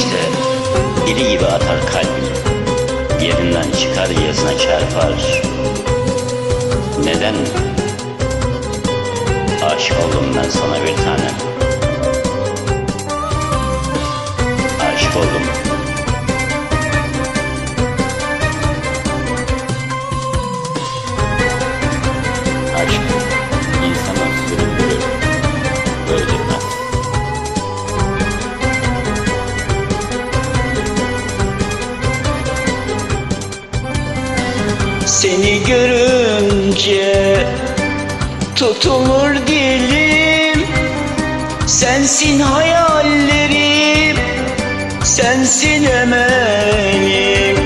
görüşte deli gibi atar kalbim Yerinden çıkar yazına çarpar. Neden? Aşık oldum ben sana bir tanem Seni görünce tutulur dilim. Sensin hayallerim Sensin emelim.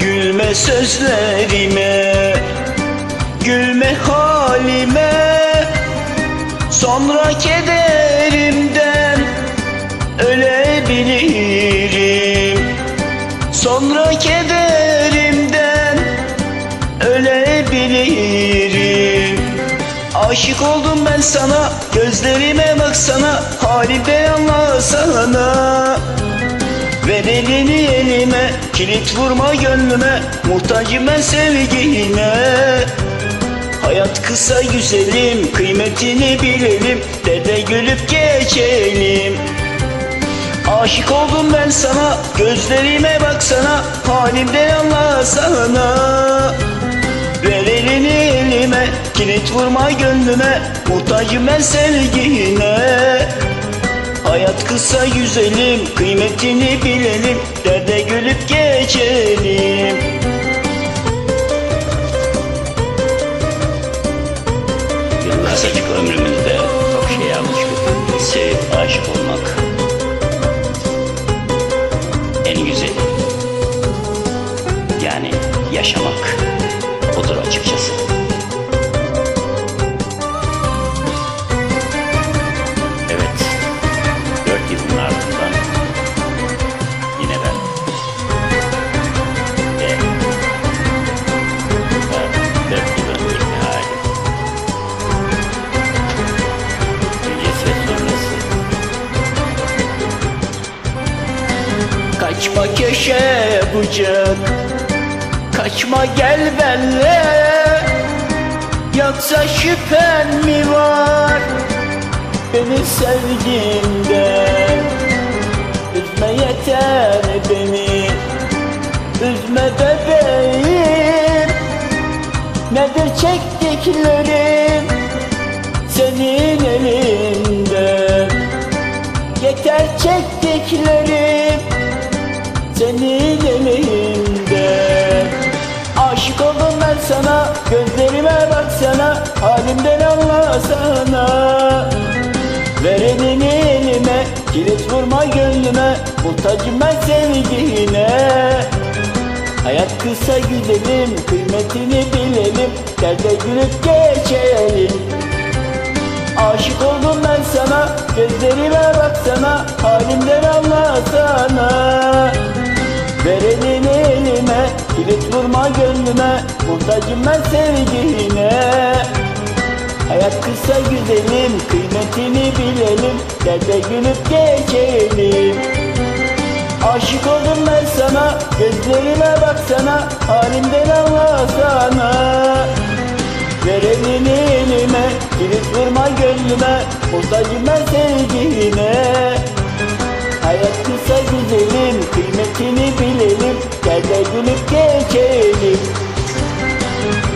Gülme sözlerime Gülme halime. Sonra kederimden Ölebilirim. Sonra kederimden ölebilirim Aşık oldum ben sana Gözlerime baksana Halimde anlasana. Ver elini elime Kilit vurma gönlüme Muhtacım ben sevgine Hayat kısa güzelim Kıymetini bilelim Dede gülüp geçelim. Aşık oldum ben sana Gözlerime baksana Halimden anlasana elime Kilit vurma gönlüme Muhtacım ben sevgine Hayat kısa güzelim Kıymetini bilelim Derde gülüp geçelim Kısacık ömrümüzde çok şey alıştık. Sevip aşık olmak en güzeli. Yani yaşamak odur açıkçası. Kaçma köşe bucak. Kaçma gel benle. Yoksa şüphen mi var? Beni sevdiğinden Üzme yeter beni. Üzme bebeğim. Nedir çektiklerim Senin elinden Yeter çektiklerim senin elinde Aşık oldum ben sana Gözlerime baksana Halimden anlasana Ver elime Kilit vurma gönlüme Muhtacım ben sevgine Hayat kısa güzelim Kıymetini bilelim Derde gülüp geçelim. Aşık oldum ben sana Gözlerime baksana Halimden anlasana Ver elini elime Kilit vurma gönlüme Muhtacım ben sevgine. Hayat kısa güzelim Kıymetini bilelim Derde gülüp geçelim. Aşık oldum ben sana Gözlerime baksana Halimden anlasana. Ver elini elime Kilit vurma gönlüme Muhtacım ben sevgine. Hayat kısa güzelim Kıymetini